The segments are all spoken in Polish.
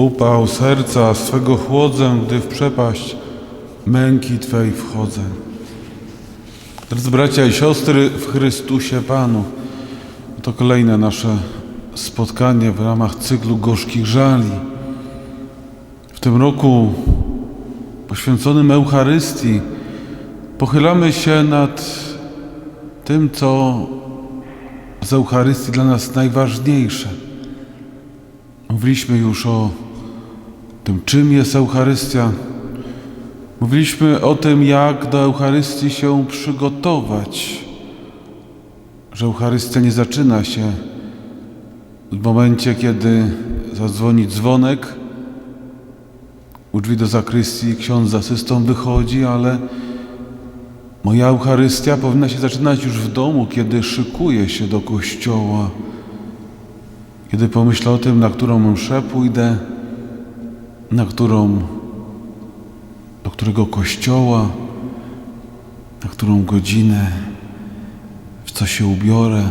Upał serca swego chłodzę, gdy w przepaść męki Twej wchodzę. Drodzy bracia i siostry w Chrystusie Panu, to kolejne nasze spotkanie w ramach cyklu Gorzkich Żali. W tym roku poświęconym Eucharystii pochylamy się nad tym, co z Eucharystii dla nas najważniejsze. Mówiliśmy już o tym, czym jest Eucharystia. Mówiliśmy o tym, jak do Eucharystii się przygotować. Że Eucharystia nie zaczyna się w momencie, kiedy zadzwoni dzwonek, u drzwi do zakrystii ksiądz z asystą wychodzi, ale moja Eucharystia powinna się zaczynać już w domu, kiedy szykuję się do kościoła. Kiedy pomyślę o tym, na którą mszę pójdę, na którą, do którego kościoła, na którą godzinę, w co się ubiorę.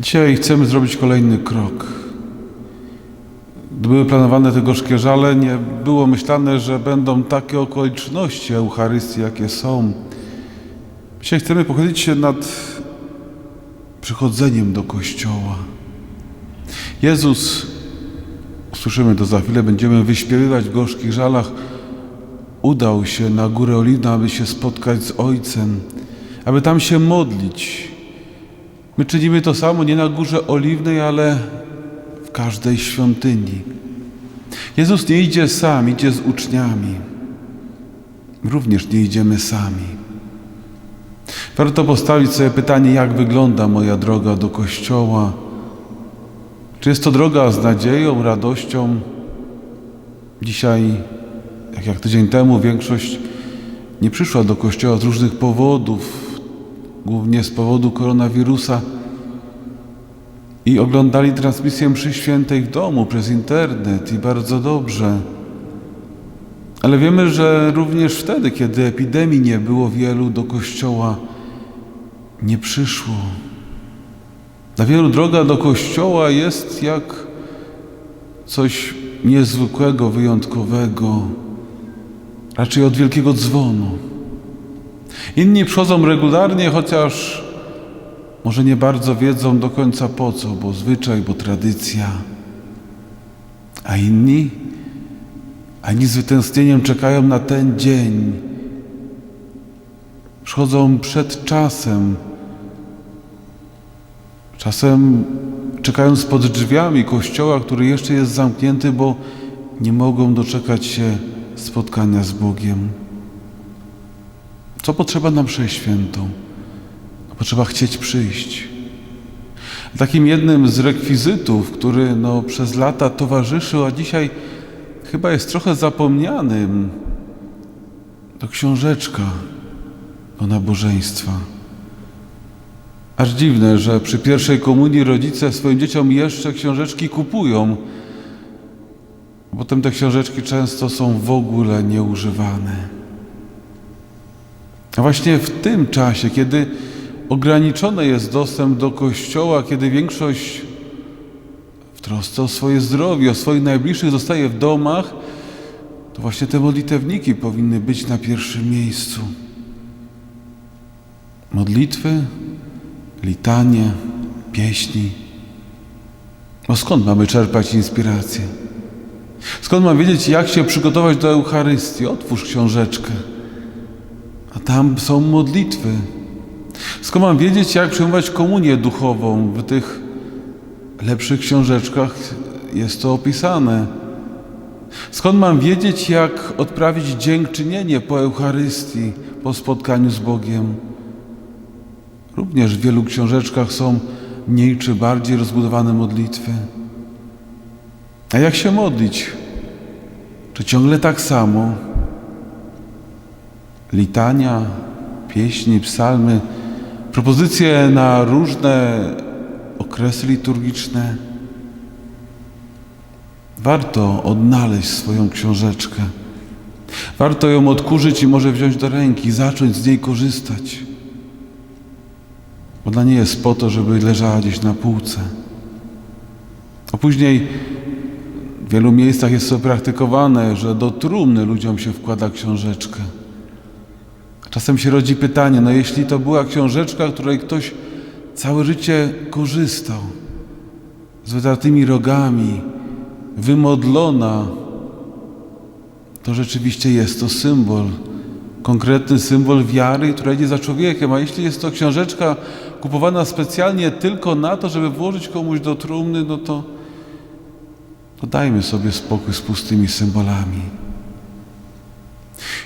Dzisiaj chcemy zrobić kolejny krok. Gdy były planowane te gorzkie żale, nie było myślane, że będą takie okoliczności Eucharystii, jakie są. Dzisiaj chcemy pochylić się nad przychodzeniem do Kościoła. Jezus, usłyszymy to za chwilę, będziemy wyśpiewywać w gorzkich żalach, udał się na Górę Oliwną, aby się spotkać z Ojcem, aby tam się modlić. My czynimy to samo nie na Górze Oliwnej, ale w każdej świątyni. Jezus nie idzie sam, idzie z uczniami. Również nie idziemy sami. Warto postawić sobie pytanie, jak wygląda moja droga do Kościoła. Czy jest to droga z nadzieją, radością? Dzisiaj, tak jak tydzień temu, większość nie przyszła do Kościoła z różnych powodów, głównie z powodu koronawirusa i oglądali transmisję mszy świętej w domu przez internet i bardzo dobrze. Ale wiemy, że również wtedy, kiedy epidemii nie było, wielu do kościoła nie przyszło. Dla wielu droga do kościoła jest jak coś niezwykłego, wyjątkowego, raczej od wielkiego dzwonu. Inni przychodzą regularnie, chociaż może nie bardzo wiedzą do końca po co, bo zwyczaj, bo tradycja. A inni, a inni z wytęsknieniem czekają na ten dzień. Przychodzą przed czasem. Czasem czekając pod drzwiami kościoła, który jeszcze jest zamknięty, bo nie mogą doczekać się spotkania z Bogiem. Co potrzeba nam mszę świętą? Potrzeba chcieć przyjść. Takim jednym z rekwizytów, który no, przez lata towarzyszył, a dzisiaj chyba jest trochę zapomnianym, to książeczka do nabożeństwa. Aż dziwne, że przy pierwszej komunii rodzice swoim dzieciom jeszcze książeczki kupują. Potem te książeczki często są w ogóle nieużywane. A właśnie w tym czasie, kiedy ograniczony jest dostęp do kościoła, kiedy większość w trosce o swoje zdrowie, o swoich najbliższych zostaje w domach, to właśnie te modlitewniki powinny być na pierwszym miejscu. Modlitwy, litanie, pieśni. No skąd mamy czerpać inspirację? Skąd mam wiedzieć, jak się przygotować do Eucharystii? Otwórz książeczkę, a tam są modlitwy. Skąd mam wiedzieć, jak przyjmować komunię duchową? W tych lepszych książeczkach jest to opisane. Skąd mam wiedzieć, jak odprawić dziękczynienie po Eucharystii, po spotkaniu z Bogiem? Również w wielu książeczkach są mniej czy bardziej rozbudowane modlitwy. A jak się modlić? Czy ciągle tak samo? Litania, pieśni, psalmy, propozycje na różne okresy liturgiczne. Warto odnaleźć swoją książeczkę. Warto ją odkurzyć i może wziąć do ręki, zacząć z niej korzystać. Ona nie jest po to, żeby leżała gdzieś na półce. A później W wielu miejscach jest to praktykowane, że do trumny ludziom się wkłada książeczkę. Czasem się rodzi pytanie, no jeśli to była książeczka, której ktoś całe życie korzystał, z wytartymi rogami, wymodlona, to rzeczywiście jest to symbol, konkretny symbol wiary, która idzie za człowiekiem. A jeśli jest to książeczka kupowana specjalnie tylko na to, żeby włożyć komuś do trumny, no to, to dajmy sobie spokój z pustymi symbolami.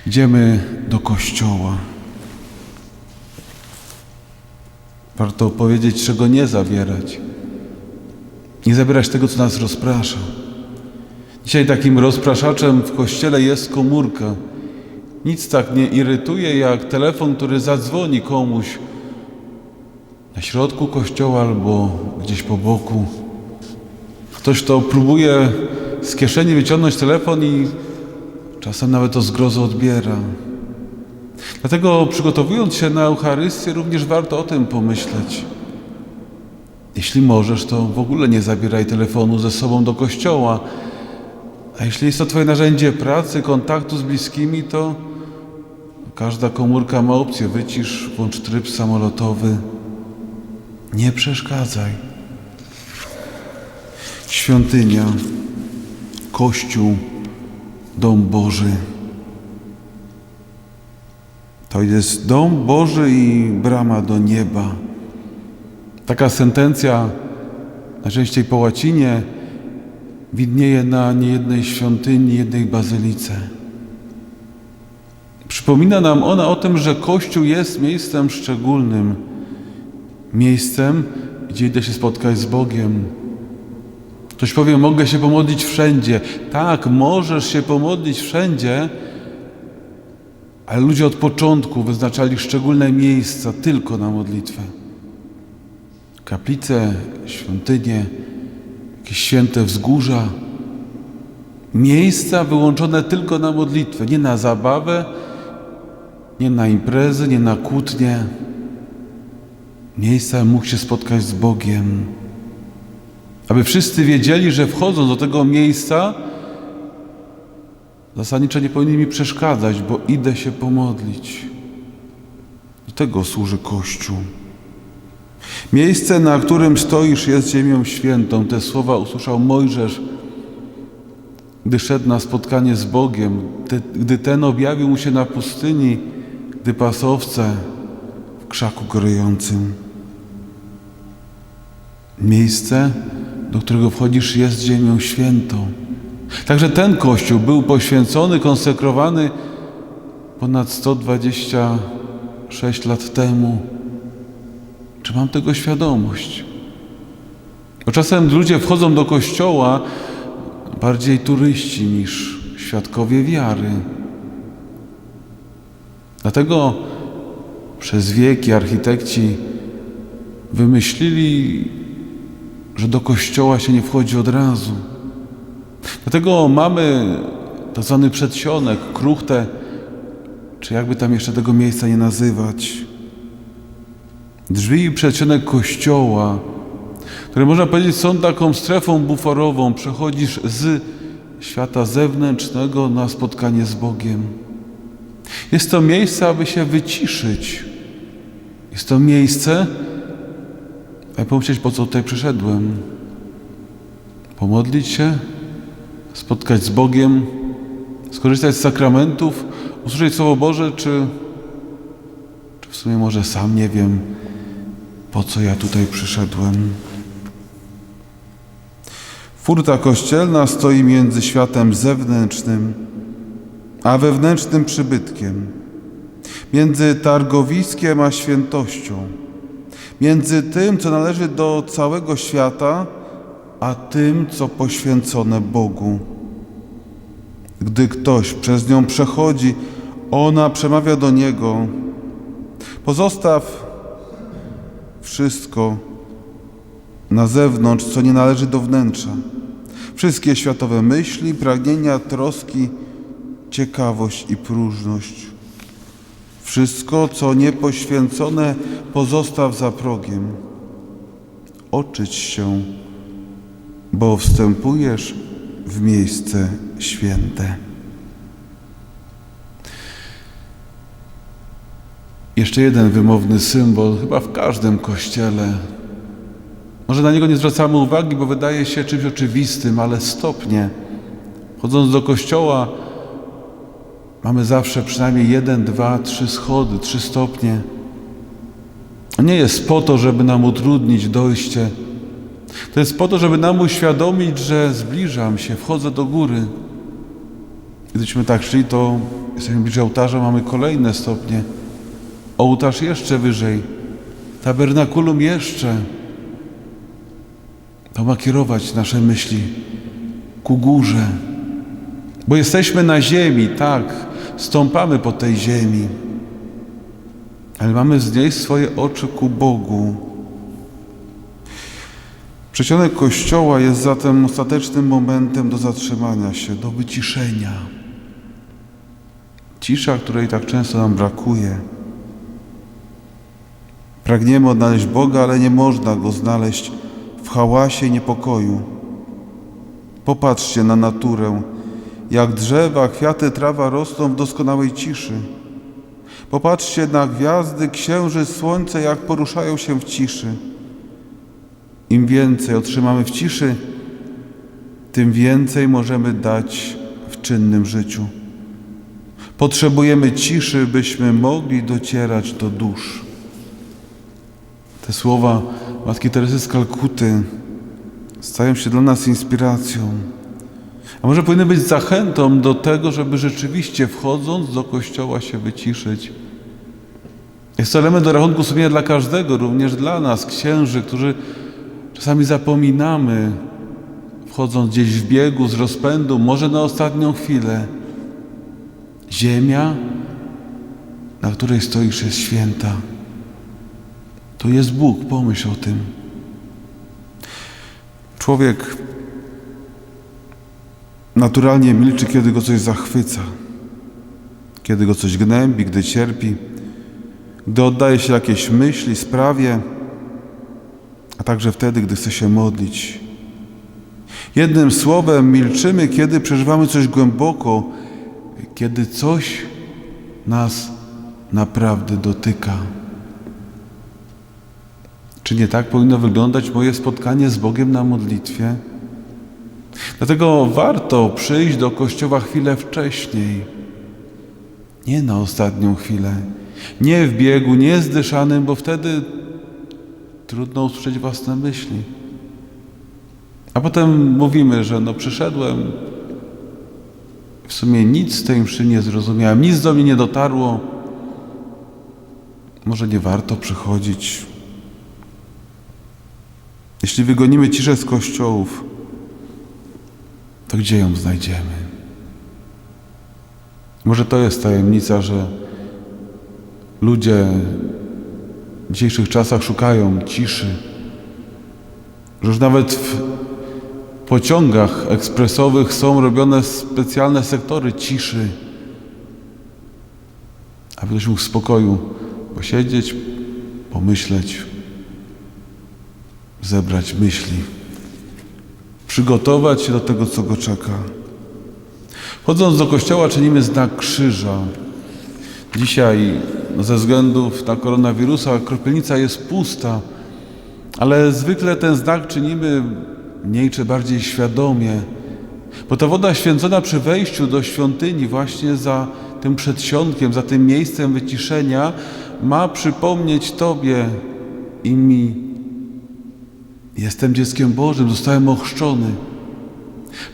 Idziemy do kościoła. Warto powiedzieć, czego nie zabierać. Nie zabierać tego, co nas rozprasza. Dzisiaj takim rozpraszaczem w kościele jest komórka. Nic tak nie irytuje jak telefon, który zadzwoni komuś na środku kościoła albo gdzieś po boku. Ktoś, kto próbuje z kieszeni wyciągnąć telefon i czasem nawet to zgrozo odbiera. Dlatego przygotowując się na Eucharystię również warto o tym pomyśleć. Jeśli możesz, to w ogóle nie zabieraj telefonu ze sobą do kościoła. A jeśli jest to Twoje narzędzie pracy, kontaktu z bliskimi, to każda komórka ma opcję wycisz, włącz tryb samolotowy. Nie przeszkadzaj. Świątynia, Kościół, Dom Boży. To jest Dom Boży i brama do nieba. Taka sentencja, najczęściej po łacinie, widnieje na niejednej świątyni, jednej bazylice. Przypomina nam ona o tym, że Kościół jest miejscem szczególnym, miejscem, gdzie idę się spotkać z Bogiem. Ktoś powie, mogę się pomodlić wszędzie. Tak, możesz się pomodlić wszędzie, ale ludzie od początku wyznaczali szczególne miejsca tylko na modlitwę. Kaplice, świątynie, jakieś święte wzgórza. Miejsca wyłączone tylko na modlitwę, nie na zabawę, nie na imprezy, nie na kłótnie. Miejsca mógł się spotkać z Bogiem. Aby wszyscy wiedzieli, że wchodząc do tego miejsca, zasadniczo nie powinni mi przeszkadzać, bo idę się pomodlić. Do tego służy Kościół. Miejsce, na którym stoisz, jest ziemią świętą. Te słowa usłyszał Mojżesz, gdy szedł na spotkanie z Bogiem, gdy ten objawił mu się na pustyni, gdy pasowce w krzaku gorejącym. Miejsce, do którego wchodzisz, jest ziemią świętą. Także ten kościół był poświęcony, konsekrowany ponad 126 lat temu. Czy mam tego świadomość? Bo czasem ludzie wchodzą do kościoła bardziej turyści niż świadkowie wiary. Dlatego przez wieki architekci wymyślili, że do kościoła się nie wchodzi od razu. Dlatego mamy tak zwany przedsionek, kruchtę, czy jakby tam jeszcze tego miejsca nie nazywać. Drzwi i przedsionek kościoła, które można powiedzieć są taką strefą buforową. Przechodzisz z świata zewnętrznego na spotkanie z Bogiem. Jest to miejsce, aby się wyciszyć. Jest to miejsce, pomyśleć, po co tutaj przyszedłem. Pomodlić się, spotkać z Bogiem, skorzystać z sakramentów, usłyszeć Słowo Boże, czy, czy w sumie może sam nie wiem, po co ja tutaj przyszedłem. Furta kościelna stoi między światem zewnętrznym a wewnętrznym przybytkiem, między targowiskiem a świętością, między tym, co należy do całego świata, a tym, co poświęcone Bogu. Gdy ktoś przez nią przechodzi, ona przemawia do niego: Pozostaw wszystko na zewnątrz, co nie należy do wnętrza. Wszystkie światowe myśli, pragnienia, troski, ciekawość i próżność. Wszystko, co niepoświęcone, pozostaw za progiem. Oczyć się, bo wstępujesz w miejsce święte. Jeszcze jeden wymowny symbol, chyba w każdym kościele. Może na niego nie zwracamy uwagi, bo wydaje się czymś oczywistym, ale stopnie. Chodząc do kościoła, mamy zawsze przynajmniej jeden, dwa, trzy schody, trzy stopnie. Nie jest po to, żeby nam utrudnić dojście. To jest po to, żeby nam uświadomić, że zbliżam się, wchodzę do góry. Gdybyśmy tak szli, to jesteśmy bliżej ołtarza, mamy kolejne stopnie. Ołtarz jeszcze wyżej, tabernakulum jeszcze. To ma kierować nasze myśli ku górze. Bo jesteśmy na ziemi, tak, stąpamy po tej ziemi, ale mamy wznieść swoje oczy ku Bogu. Przedsionek Kościoła jest zatem ostatecznym momentem do zatrzymania się, do wyciszenia. Cisza, której tak często nam brakuje. Pragniemy odnaleźć Boga, ale nie można Go znaleźć w hałasie i niepokoju. Popatrzcie na naturę, jak drzewa, kwiaty, trawa rosną w doskonałej ciszy. Popatrzcie na gwiazdy, księżyc, słońce, jak poruszają się w ciszy. Im więcej otrzymamy w ciszy, tym więcej możemy dać w czynnym życiu. Potrzebujemy ciszy, byśmy mogli docierać do dusz. Te słowa Matki Teresy z Kalkuty stają się dla nas inspiracją. A może powinny być zachętą do tego, żeby rzeczywiście wchodząc do kościoła się wyciszyć. Jest to element do rachunku sumienia dla każdego, również dla nas, księży, którzy czasami zapominamy, wchodząc gdzieś w biegu, z rozpędu, może na ostatnią chwilę. Ziemia, na której stoisz, jest święta. To jest Bóg, pomyśl o tym. Człowiek naturalnie milczy, kiedy go coś zachwyca, kiedy go coś gnębi, gdy cierpi, gdy oddaje się jakiejś myśli, sprawie, a także wtedy, gdy chce się modlić. Jednym słowem, milczymy, kiedy przeżywamy coś głęboko, kiedy coś nas naprawdę dotyka. Czy nie tak powinno wyglądać moje spotkanie z Bogiem na modlitwie? Dlatego warto przyjść do kościoła chwilę wcześniej. Nie na ostatnią chwilę. Nie w biegu, nie zdyszanym, bo wtedy trudno usłyszeć własne myśli. A potem mówimy, że no przyszedłem, w sumie nic z tej mszy nie zrozumiałem, nic do mnie nie dotarło. Może nie warto przychodzić. Jeśli wygonimy ciszę z kościołów, gdzie ją znajdziemy? Może to jest tajemnica, że ludzie w dzisiejszych czasach szukają ciszy, że już nawet w pociągach ekspresowych są robione specjalne sektory ciszy, aby ktoś mógł w spokoju posiedzieć, pomyśleć, zebrać myśli, przygotować się do tego, co go czeka. Chodząc do kościoła, czynimy znak krzyża. Dzisiaj, ze względów na koronawirusa, kropielnica jest pusta, ale zwykle ten znak czynimy mniej czy bardziej świadomie, bo ta woda święcona przy wejściu do świątyni, właśnie za tym przedsionkiem, za tym miejscem wyciszenia, ma przypomnieć Tobie i mi, Jestem dzieckiem Bożym, zostałem ochrzczony.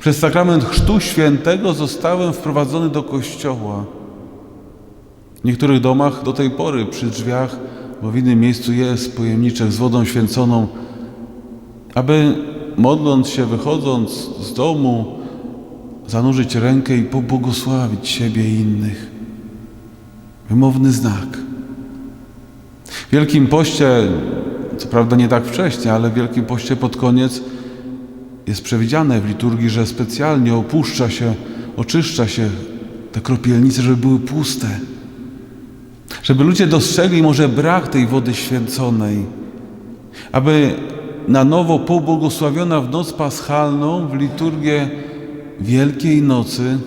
Przez sakrament Chrztu Świętego zostałem wprowadzony do kościoła. W niektórych domach do tej pory przy drzwiach, bo w innym miejscu jest pojemniczek z wodą święconą, aby modląc się, wychodząc z domu, zanurzyć rękę i pobłogosławić siebie i innych. Wymowny znak. W Wielkim Poście co prawda nie tak wcześnie, ale w Wielkim Poście pod koniec jest przewidziane w liturgii, że specjalnie opuszcza się, oczyszcza się te kropielnice, żeby były puste. Żeby ludzie dostrzegli może brak tej wody święconej. Aby na nowo pobłogosławiona w noc paschalną w liturgię Wielkiej Nocy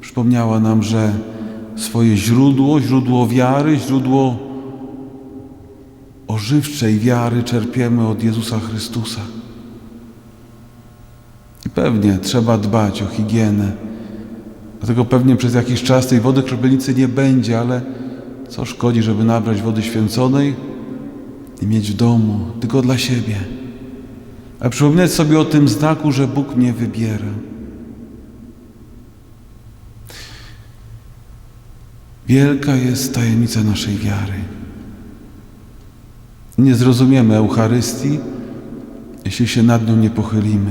przypomniała nam, że swoje źródło, źródło wiary, źródło ożywczej wiary czerpiemy od Jezusa Chrystusa. I pewnie trzeba dbać o higienę. Dlatego pewnie przez jakiś czas tej wody kropelnicy nie będzie, ale co szkodzi, żeby nabrać wody święconej i mieć w domu tylko dla siebie. A przypominać sobie o tym znaku, że Bóg mnie wybiera. Wielka jest tajemnica naszej wiary. Nie zrozumiemy Eucharystii, jeśli się nad nią nie pochylimy.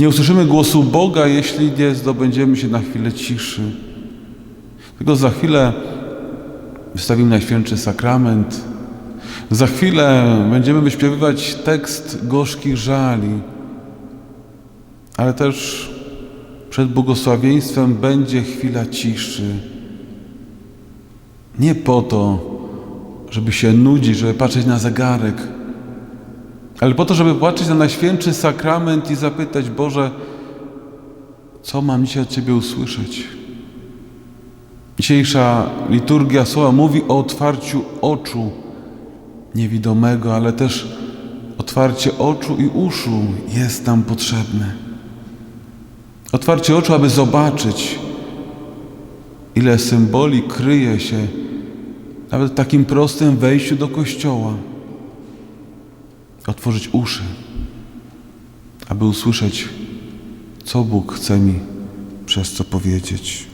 Nie usłyszymy głosu Boga, jeśli nie zdobędziemy się na chwilę ciszy. Tylko za chwilę wystawimy Najświętszy Sakrament. Za chwilę będziemy wyśpiewywać tekst gorzkich żali. Ale też przed błogosławieństwem będzie chwila ciszy. Nie po to, żeby się nudzić, żeby patrzeć na zegarek, ale po to, żeby patrzeć na Najświętszy Sakrament i zapytać Boże, co mam dzisiaj od Ciebie usłyszeć? Dzisiejsza liturgia słowa mówi o otwarciu oczu niewidomego, ale też otwarcie oczu i uszu jest nam potrzebne. Otwarcie oczu, aby zobaczyć, ile symboli kryje się nawet w takim prostym wejściu do kościoła. Otworzyć uszy, aby usłyszeć, co Bóg chce mi przez to powiedzieć.